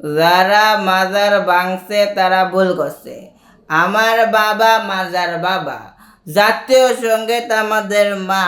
যারা মাজার ভাঙছে তারা ভুল করছে। আমার বাবা মাজার বাবা জাতীয় সংগীত আমাদের মা।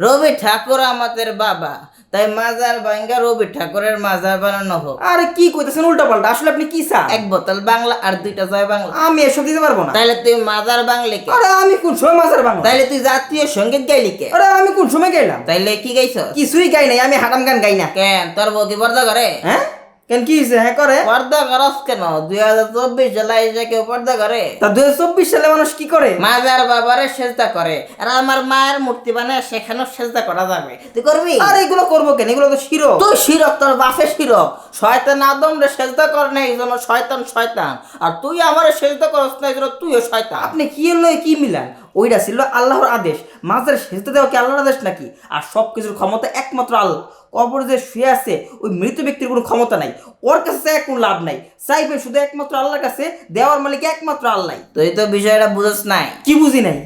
রবি ঠাকুর আমাদের বাবা। তাই মাজার ভাঙ্গা রবি ঠাকুরের মাজার বানানো হোক। আরে কি কইতেছেন উল্টা পাল্টা আসলে আপনি কি চান? এক বোতল বাংলা আর দুইটা জয় বাংলা। আমি এসব দিতে পারব না। তাইলে তুই মাজার বাংলি কে? আরে আমি কোন সময় মাজার বাংলা? তাইলে তুই জাতীয় সংগীত গাইলি কে? আরে আমি কোন সময় গাইলাম? তাইলে কি গাইছ কিছুই গাই নাই আমি হারাম গান গাই না। কেন? তোর বউ কি পর্দা করে হ্যাঁ? কেন কি হয়েছে হ্যাঁ করে। পর্দা করস কেন? দুই হাজার চব্বিশ সালে এসে কেউ পর্দা করে? তা দুই চব্বিশ সালে মানুষ কি করে? মাজার বাবারে সেজদা করে। আর আমার মায়ের মূর্তি বানায় সেখানেও সেজদা করা যাবে। তুই করবি? আর এগুলো করব কেন? এগুলো তো শিরো তুই শিরক তোর বাপে শিরক। শয়তান আদম রে সেজদা কর না এই জন্য শয়তান শয়তান। আর তুই আমার সেজদা করস না এই জন্য তুইও শয়তান। আপনি কি হলো কি মিলান? ওইটা ছিল আল্লাহর আদেশ। মাঝের সেজতে দেওয়া কি আল্লাহর আদেশ নাকি? আর সব কিছুর ক্ষমতা একমাত্র আল্লাহ। কবর যে শুয়ে আছে ওই মৃত ব্যক্তির কোনো ক্ষমতা নাই। ওর কাছে চাই কোনো লাভ নাই। চাইবে শুধু একমাত্র আল্লাহর কাছে দেওয়ার মালিক একমাত্র আল্লাহ। তুই তো বিষয়টা বুঝস নাই। কি বুঝি নাই?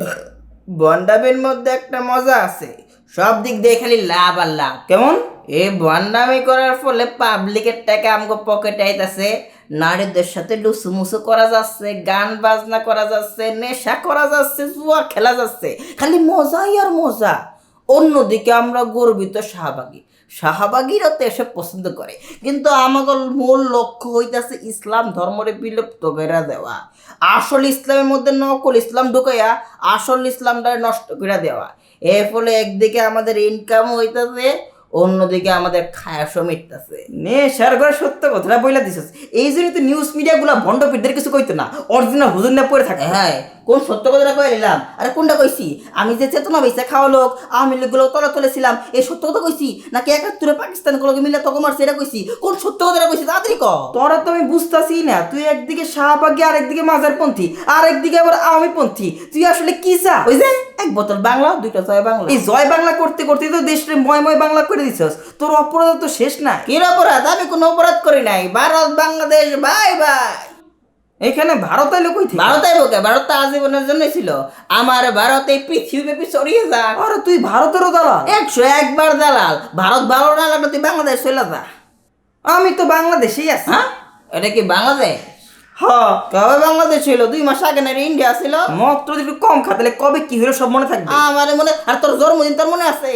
বন্ডামের মধ্যে একটা মজা আছে। সব দিক দিয়ে খালি লাভ আর লাভ। কেমন? এই বন্ডামি করার ফলে পাবলিকের টাকা আমগো পকেটে আইতাছে নারীদের সাথে লুসুমুসু করা যাচ্ছে গান বাজনা করা যাচ্ছে নেশা করা যাচ্ছে জুয়া খেলা যাচ্ছে। খালি মজাই আর মজা। অন্যদিকে আমরা গর্বিত শাহবাগী। শাহবাগীরা এসব পছন্দ করে। কিন্তু আমাদের মূল লক্ষ্য হইতেছে ইসলাম ধর্মরে বিলুপ্ত করে দেওয়া। আসল ইসলামের মধ্যে নকল ইসলাম ঢুকাইয়া আসল ইসলামটা নষ্ট করে দেওয়া। এর ফলে একদিকে আমাদের ইনকাম হইতাছে অন্যদিকে আমাদের খায়াসও মিটতেছে। নে শেয়ার করে সত্য কথাটা বইলা দিছিস। এই জন্য তো নিউজ মিডিয়াগুলো ভণ্ড পিঠদের কিছু কইতো না। অরিজিনাল হুজুর না পড়ে থাকে হ্যাঁ কোন সত্য কথাটা কয়ে নিলাম আরে কোনটা কইছি? আমি যে চেতনা বেঁচে খাওয়া লোক আওয়ামী লীগগুলো তলা তুলেছিলাম এই সত্য কথা কইছি? নাকি একাত্তরে পাকিস্তান গুলোকে মিলে তখন মারছে এটা কইছি? কোন সত্য কথাটা কইছি তাড়াতাড়ি ক? তোরা তো আমি বুঝতাছি না। তুই একদিকে শাহবাগী আর একদিকে মাজারপন্থী আর একদিকে আবার আওয়ামী পন্থী তুই আসলে কি চা ওই যে এক বোতল বাংলা দুইটা জয় বাংলা। এই জয় বাংলা করতে করতে তো দেশে ময় ময় বাংলা করে দিছস। তোর অপরাধ তো শেষ না। কির অপরাধ? আমি কোনো অপরাধ করি নাই। Bharat Bangladesh bye bye. এখানে ভারত এলো কই থেকে? ভারতে বোকে ভারত আজীবনের জন্য ছিল। আমার ভারতে পৃথিবীব্যাপী ছড়িয়ে যাক। আরে তুই ভারতেরও দালাল। একশো একবার দালাল। ভারত ভালো না লাগলে তুই বাংলাদেশ চলে যা। আমি তো বাংলাদেশেই আছি। হ্যাঁ? এটা কি বাংলাদেশ? হ। কবে বাংলাদেশ ছিল দুই মাস আগে না ইন্ডিয়া ছিল। যদি একটু কম খাতালে কবে কি হলো সব মনে থাকবে? আমার মনে আর তোর জন্মদিন তোর মনে আছে?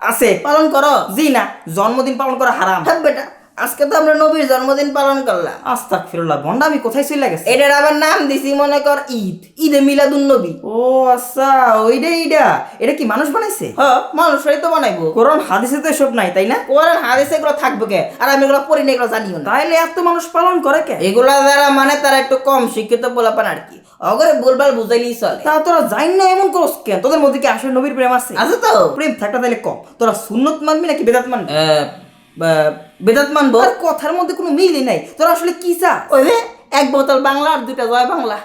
আছে। পালন করো। জি না জন্মদিন পালন করা হারাম। হ্যাঁ বেটা। আজকে তো আমরা নবীর জন্মদিন পালন করলাম। আস্তাক ফিরুল্লাহ ভন্ডা আমি কোথায় চলে গেছে? এটার আবার নাম দিছি মনে কর ঈদ। ঈদে মিলাদুন নবী। ও আচ্ছা ওইটা এইটা এটা কি মানুষ বানাইছে? হ মানুষরাই তো বানাইবো। কোরআন হাদিসে তো এসব নাই তাই না? কোরআন হাদিসে এগুলো থাকবে কে? আর আমি এগুলো পড়ি না এগুলো জানিও না। তাইলে এত মানুষ পালন করে কে? এগুলা যারা মানে তারা একটু কম শিক্ষিত পোলাপান আর কি। অগরে ভুলভাল বুঝাইলেই চলে। তা তোরা জান না এমন করস কেন তোদের মধ্যে কি আসলে নবীর প্রেম আছে? আছে তো। প্রেম থাকটা তাহলে কম। তোরা সুন্নত মানবি নাকি বেদাত মানবি? বেদাত মানবো? কথার মধ্যে কোনো মিলই নাই। তোরা আসলে কি চা ওই এক বোতল বাংলা আর দুটা জয় বাংলা।